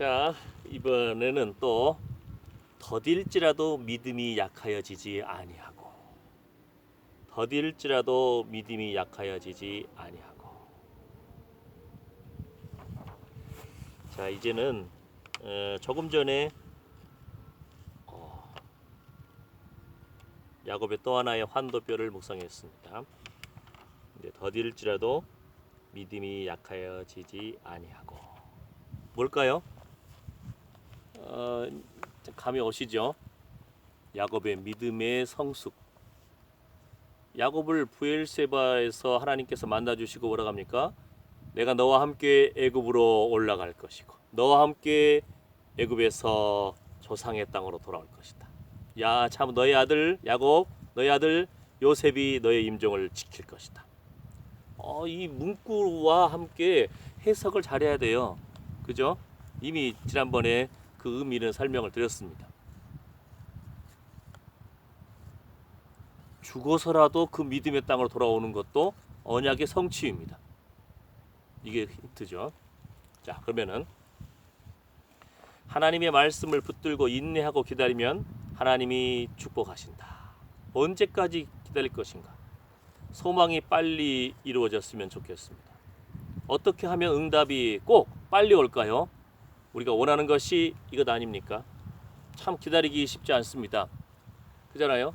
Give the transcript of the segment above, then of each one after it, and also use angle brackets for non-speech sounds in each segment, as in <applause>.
자 이번에는 또 더딜지라도 믿음이 약하여지지 아니하고 더딜지라도 믿음이 약하여지지 아니하고 자 이제는 어, 조금 전에 어, 야곱의 또 하나의 환도뼈를 묵상했습니다. 이제 더딜지라도 믿음이 약하여지지 아니하고 뭘까요? 어, 감이 오시죠? 야곱의 믿음의 성숙. 야곱을 부엘세바에서 하나님께서 만나 주시고 뭐라 합니까? 내가 너와 함께 애굽으로 올라갈 것이고 너와 함께 애굽에서 조상의 땅으로 돌아올 것이다. 야 참 너의 아들 야곱 너의 아들 요셉이 너의 임종을 지킬 것이다. 어, 이 문구와 함께 해석을 잘해야 돼요. 그죠? 이미 지난번에 그 의미는 설명을 드렸습니다. 죽어서라도 그 믿음의 땅으로 돌아오는 것도 언약의 성취입니다. 이게 힌트죠. 자, 그러면은 하나님의 말씀을 붙들고 인내하고 기다리면 하나님이 축복하신다. 언제까지 기다릴 것인가? 소망이 빨리 이루어졌으면 좋겠습니다. 어떻게 하면 응답이 꼭 빨리 올까요? 우리가 원하는 것이 이것 아닙니까? 참 기다리기 쉽지 않습니다. 그잖아요.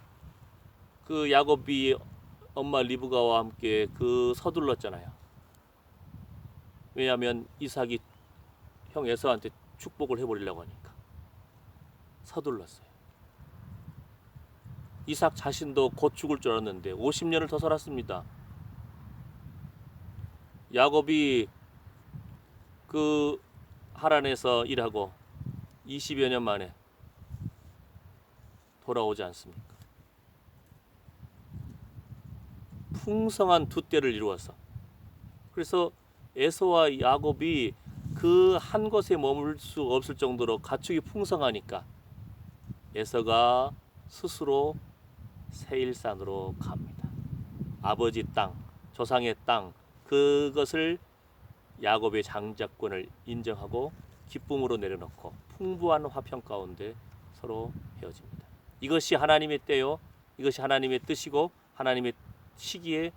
그 야곱이 엄마 리브가와 함께 그 서둘렀잖아요. 왜냐하면 이삭이 형 에서한테 축복을 해버리려고 하니까 서둘렀어요. 이삭 자신도 곧 죽을 줄 알았는데 50년을 더 살았습니다. 야곱이 그 하란에서 일하고 20여 년 만에 돌아오지 않습니까? 풍성한 두 때를 이루어서 그래서 에서와 야곱이 그 한 곳에 머물 수 없을 정도로 가축이 풍성하니까 에서가 스스로 세일산으로 갑니다. 아버지 땅, 조상의 땅 그것을 야곱의 장자권을 인정하고 기쁨으로 내려놓고 풍부한 화평 가운데 서로 헤어집니다. 이것이 하나님의 때요. 이것이 하나님의 뜻이고 하나님의 시기에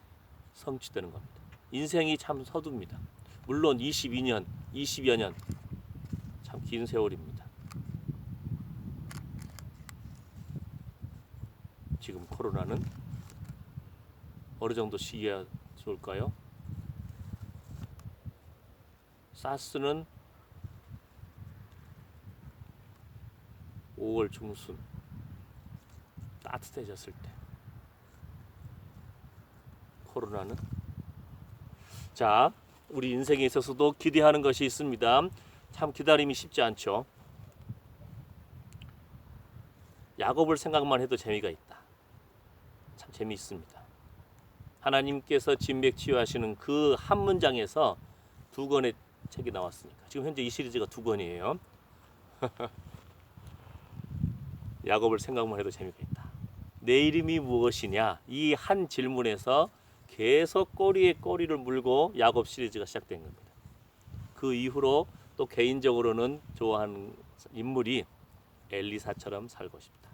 성취되는 겁니다. 인생이 참 서둡니다. 물론 22년, 20여 년 참 긴 세월입니다. 지금 코로나는 어느 정도 시기가 좋을까요? 사스는 5월 중순 따뜻해졌을 때 코로나는 자 우리 인생에 있어서도 기대하는 것이 있습니다. 참 기다림이 쉽지 않죠. 야곱을 생각만 해도 재미가 있다. 참 재미있습니다. 하나님께서 진맥 치유하시는 그 한 문장에서 두 권의 책이 나왔으니까 지금 현재 이 시리즈가 두 권이에요. <laughs> 야곱을 생각만 해도 재미가 있다. 내 이름이 무엇이냐? 이 한 질문에서 계속 꼬리에 꼬리를 물고 야곱 시리즈가 시작된 겁니다. 그 이후로 또 개인적으로는 좋아하는 인물이 엘리사처럼 살고 싶다.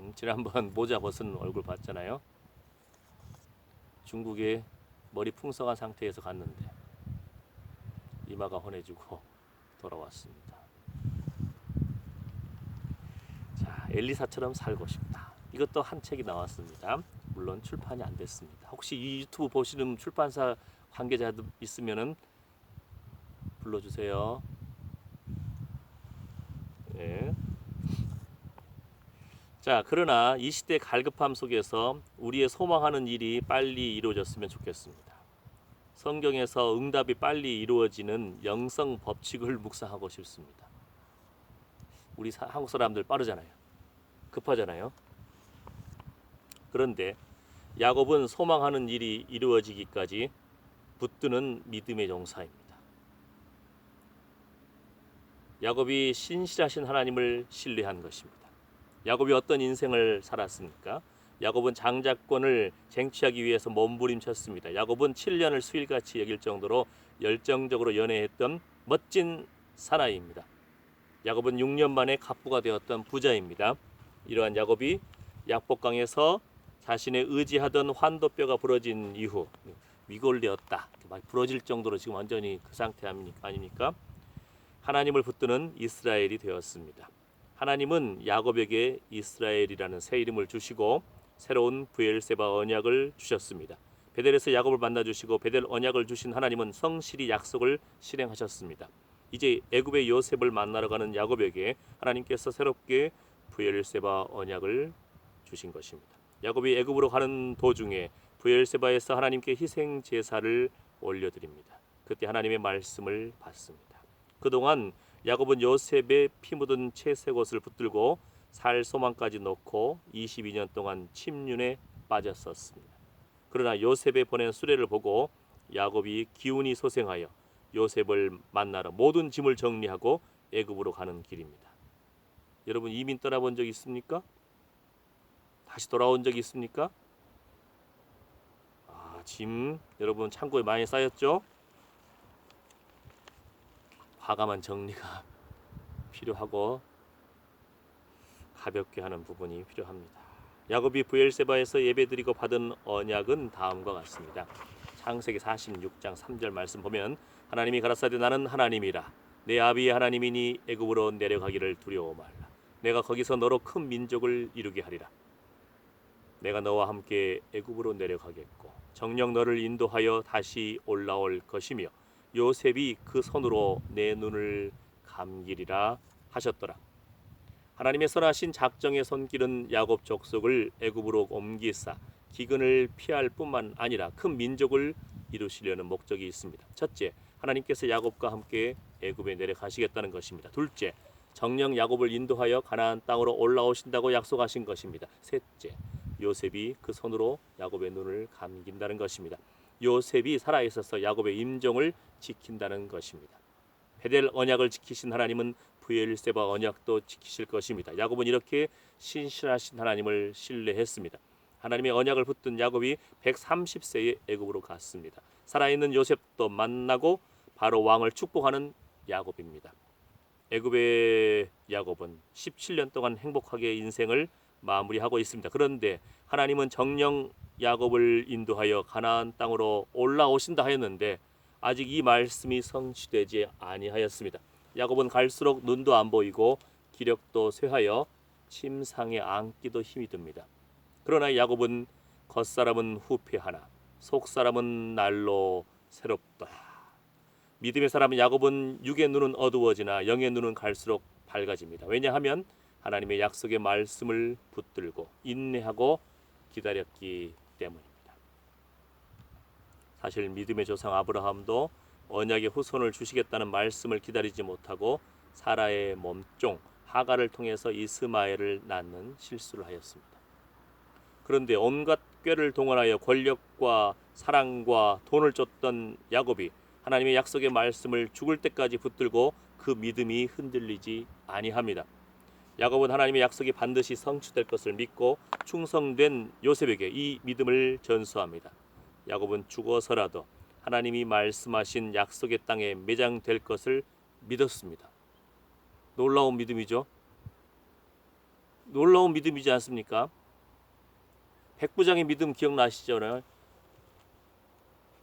음, 지난번 <laughs> 모자 벗은 얼굴 봤잖아요. 중국에 머리 풍성한 상태에서 갔는데 이마가 헌해지고 돌아왔습니다. 자, 엘리사처럼 살고 싶다. 이것도 한 책이 나왔습니다. 물론 출판이 안 됐습니다. 혹시 이 유튜브 보시는 출판사 관계자들 있으면은 불러주세요. 예. 자, 그러나 이 시대 갈급함 속에서 우리의 소망하는 일이 빨리 이루어졌으면 좋겠습니다. 성경에서 응답이 빨리 이루어지는 영성 법칙을 묵상하고 싶습니다. 우리 사- 한국 사람들 빠르잖아요. 급하잖아요. 그런데 야곱은 소망하는 일이 이루어지기까지 붙드는 믿음의 용사입니다. 야곱이 신실하신 하나님을 신뢰한 것입니다. 야곱이 어떤 인생을 살았습니까? 야곱은 장자권을 쟁취하기 위해서 몸부림쳤습니다. 야곱은 7년을 수일같이 여길 정도로 열정적으로 연애했던 멋진 사나이입니다. 야곱은 6년 만에 갑부가 되었던 부자입니다. 이러한 야곱이 약복강에서 자신의 의지하던 환도뼈가 부러진 이후 위골되었다. 막 부러질 정도로 지금 완전히 그 상태 아닙니- 아닙니까? 하나님을 붙드는 이스라엘이 되었습니다. 하나님은 야곱에게 이스라엘이라는 새 이름을 주시고 새로운 부엘세바 언약을 주셨습니다. 베델에서 야곱을 만나 주시고 베델 언약을 주신 하나님은 성실히 약속을 실행하셨습니다. 이제 애굽의 요셉을 만나러 가는 야곱에게 하나님께서 새롭게 부엘세바 언약을 주신 것입니다. 야곱이 애굽으로 가는 도중에 부엘세바에서 하나님께 희생 제사를 올려 드립니다. 그때 하나님의 말씀을 받습니다. 그동안 야곱은 요셉의 피 묻은 채색 옷을 붙들고 살 소망까지 놓고 22년 동안 침륜에 빠졌었습니다. 그러나 요셉의 보낸 수레를 보고 야곱이 기운이 소생하여 요셉을 만나러 모든 짐을 정리하고 애굽으로 가는 길입니다. 여러분 이민 떠나본 적 있습니까? 다시 돌아온 적 있습니까? 아, 짐 여러분 창고에 많이 쌓였죠? 과감한 정리가 <laughs> 필요하고 가볍게 하는 부분이 필요합니다. 야곱이 부엘세바에서 예배드리고 받은 언약은 다음과 같습니다. 창세기 46장 3절 말씀 보면 하나님이 가라사대 나는 하나님이라 내 아비의 하나님이니 애굽으로 내려가기를 두려워 말라 내가 거기서 너로 큰 민족을 이루게 하리라 내가 너와 함께 애굽으로 내려가겠고 정령 너를 인도하여 다시 올라올 것이며 요셉이 그 손으로 내 눈을 감기리라 하셨더라 하나님의 선하신 작정의 손길은 야곱 족속을 애굽으로 옮기사 기근을 피할 뿐만 아니라 큰 민족을 이루시려는 목적이 있습니다. 첫째, 하나님께서 야곱과 함께 애굽에 내려가시겠다는 것입니다. 둘째, 정령 야곱을 인도하여 가나안 땅으로 올라오신다고 약속하신 것입니다. 셋째, 요셉이 그 손으로 야곱의 눈을 감긴다는 것입니다. 요셉이 살아 있어서 야곱의 임종을 지킨다는 것입니다. 베델 언약을 지키신 하나님은 부엘세바 언약도 지키실 것입니다. 야곱은 이렇게 신실하신 하나님을 신뢰했습니다. 하나님의 언약을 붙든 야곱이 130세에 애굽으로 갔습니다. 살아있는 요셉도 만나고 바로 왕을 축복하는 야곱입니다. 애굽의 야곱은 17년 동안 행복하게 인생을 마무리하고 있습니다. 그런데 하나님은 정령 야곱을 인도하여 가나안 땅으로 올라오신다 하였는데 아직 이 말씀이 성취되지 아니하였습니다. 야곱은 갈수록 눈도 안 보이고 기력도 쇠하여 침상에 앉기도 힘이 듭니다. 그러나 야곱은 겉사람은 후패하나 속사람은 날로 새롭다. 믿음의 사람은 야곱은 육의 눈은 어두워지나 영의 눈은 갈수록 밝아집니다. 왜냐하면 하나님의 약속의 말씀을 붙들고 인내하고 기다렸기 때문입니다. 사실 믿음의 조상 아브라함도 언약의 후손을 주시겠다는 말씀을 기다리지 못하고 사라의 몸종 하가를 통해서 이스마엘을 낳는 실수를 하였습니다. 그런데 온갖 꾀를 동원하여 권력과 사랑과 돈을 쫓던 야곱이 하나님의 약속의 말씀을 죽을 때까지 붙들고 그 믿음이 흔들리지 아니합니다. 야곱은 하나님의 약속이 반드시 성취될 것을 믿고 충성된 요셉에게 이 믿음을 전수합니다. 야곱은 죽어서라도 하나님이 말씀하신 약속의 땅에 매장될 것을 믿었습니다. 놀라운 믿음이죠. 놀라운 믿음이지 않습니까? 백부장의 믿음 기억나시죠?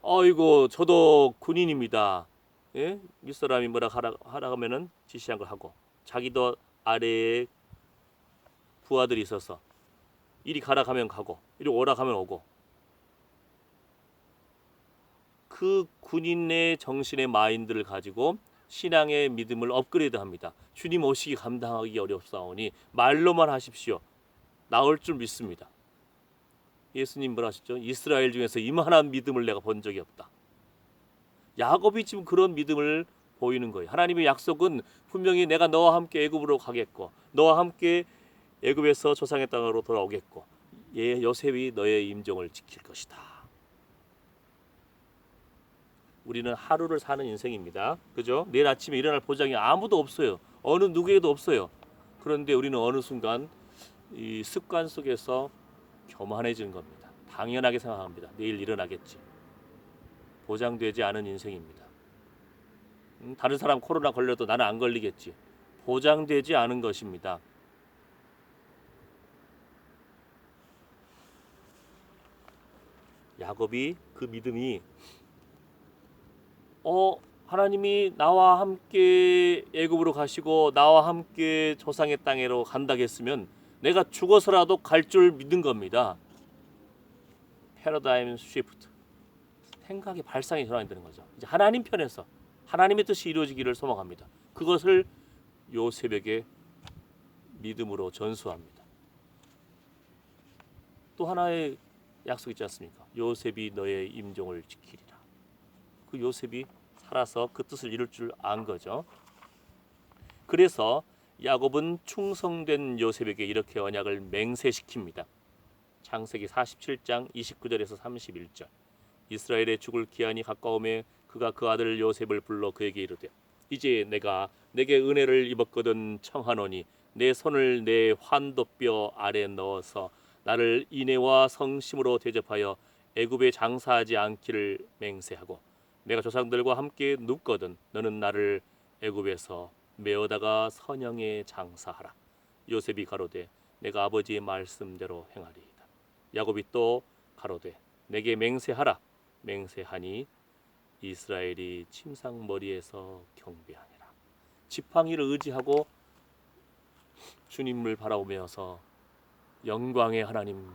어이고 저도 군인입니다. 예? 윗사람이 뭐라 하라, 하라 하면은 지시한 걸 하고 자기도 아래에 부하들이 있어서 이리 가라 가면 가고 이리 오라 가면 오고 그 군인의 정신의 마인드를 가지고 신앙의 믿음을 업그레이드합니다. 주님 오시기 감당하기 어렵사오니 말로만 하십시오. 나올 줄 믿습니다. 예수님 뭐라 하셨죠? 이스라엘 중에서 이만한 믿음을 내가 본 적이 없다. 야곱이 지금 그런 믿음을 보이는 거예요. 하나님의 약속은 분명히 내가 너와 함께 애굽으로 가겠고 너와 함께 애굽에서 조상의 땅으로 돌아오겠고 예 요셉이 너의 임종을 지킬 것이다. 우리는 하루를 사는 인생입니다. 그죠? 내일 아침에 일어날 보장이 아무도 없어요. 어느 누구에도 없어요. 그런데 우리는 어느 순간 이 습관 속에서 교만해지는 겁니다. 당연하게 생각합니다. 내일 일어나겠지. 보장되지 않은 인생입니다. 음, 다른 사람 코로나 걸려도 나는 안 걸리겠지. 보장되지 않은 것입니다. 야곱이 그 믿음이 어 하나님이 나와 함께 애굽으로 가시고 나와 함께 조상의 땅으로 간다겠으면 내가 죽어서라도 갈 줄 믿는 겁니다. 패러다임 쉬프트. 생각의 발상이 전환이 되는 거죠. 이제 하나님 편에서 하나님의 뜻이 이루어지기를 소망합니다. 그것을 요셉에게 믿음으로 전수합니다. 또 하나의 약속 있지 않습니까? 요셉이 너의 임종을 지키리라. 그 요셉이 살아서 그 뜻을 이룰 줄 안 거죠. 그래서 야곱은 충성된 요셉에게 이렇게 언약을 맹세시킵니다. 창세기 47장 29절에서 31절. 이스라엘의 죽을 기한이 가까움에 그가 그 아들 요셉을 불러 그에게 이르되 이제 내가 내게 은혜를 입었거든 청하노니 내 손을 내 환도뼈 아래 넣어서 나를 인애와 성심으로 대접하여 애굽에 장사하지 않기를 맹세하고 내가 조상들과 함께 눕거든. 너는 나를 애굽에서 메어다가 선영에 장사하라. 요셉이 가로되 내가 아버지의 말씀대로 행하리이다. 야곱이 또 가로되 내게 맹세하라. 맹세하니 이스라엘이 침상 머리에서 경배하니라. 지팡이를 의지하고 주님을 바라보면서 영광의 하나님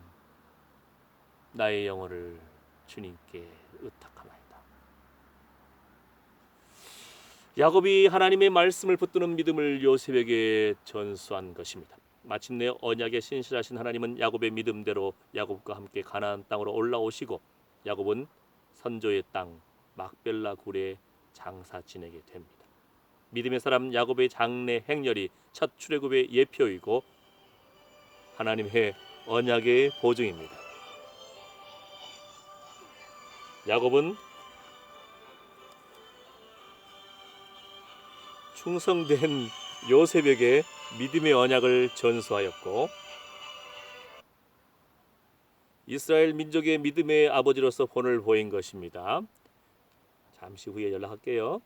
나의 영혼을 주님께 의탁하나이다. 야곱이 하나님의 말씀을 붙드는 믿음을 요셉에게 전수한 것입니다. 마침내 언약에 신실하신 하나님은 야곱의 믿음대로 야곱과 함께 가나안 땅으로 올라오시고 야곱은 선조의 땅 막벨라 굴에 장사 지내게 됩니다. 믿음의 사람 야곱의 장래 행렬이 첫 출애굽의 예표이고 하나님의 언약의 보증입니다. 야곱은 충성된 요셉에게 믿음의 언약을 전수하였고 이스라엘 민족의 믿음의 아버지로서 본을 보인 것입니다. 잠시 후에 연락할게요.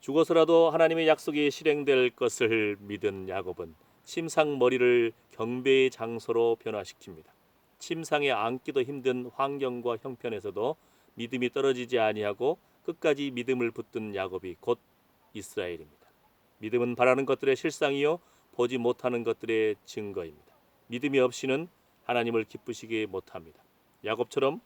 죽어서라도 하나님의 약속이 실행될 것을 믿은 야곱은 침상 머리를 경배의 장소로 변화시킵니다. 침상에 앉기도 힘든 환경과 형편에서도 믿음이 떨어지지 아니하고 끝까지 믿음을 붙든 야곱이 곧 이스라엘입니다. 믿음은 바라는 것들의 실상이요 보지 못하는 것들의 증거입니다. 믿음이 없이는 하나님을 기쁘시게 못합니다. 야곱처럼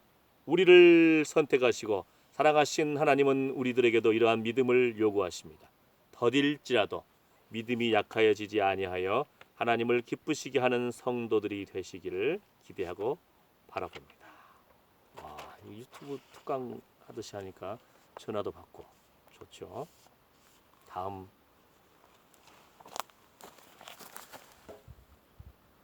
우리를 선택하시고 사랑하신 하나님은 우리들에게도 이러한 믿음을 요구하십니다. 더딜지라도 믿음이 약하여지지 아니하여 하나님을 기쁘시게 하는 성도들이 되시기를 기대하고 바라봅니다. 와, 이 유튜브 특강 하듯이 하니까 전화도 받고 좋죠. 다음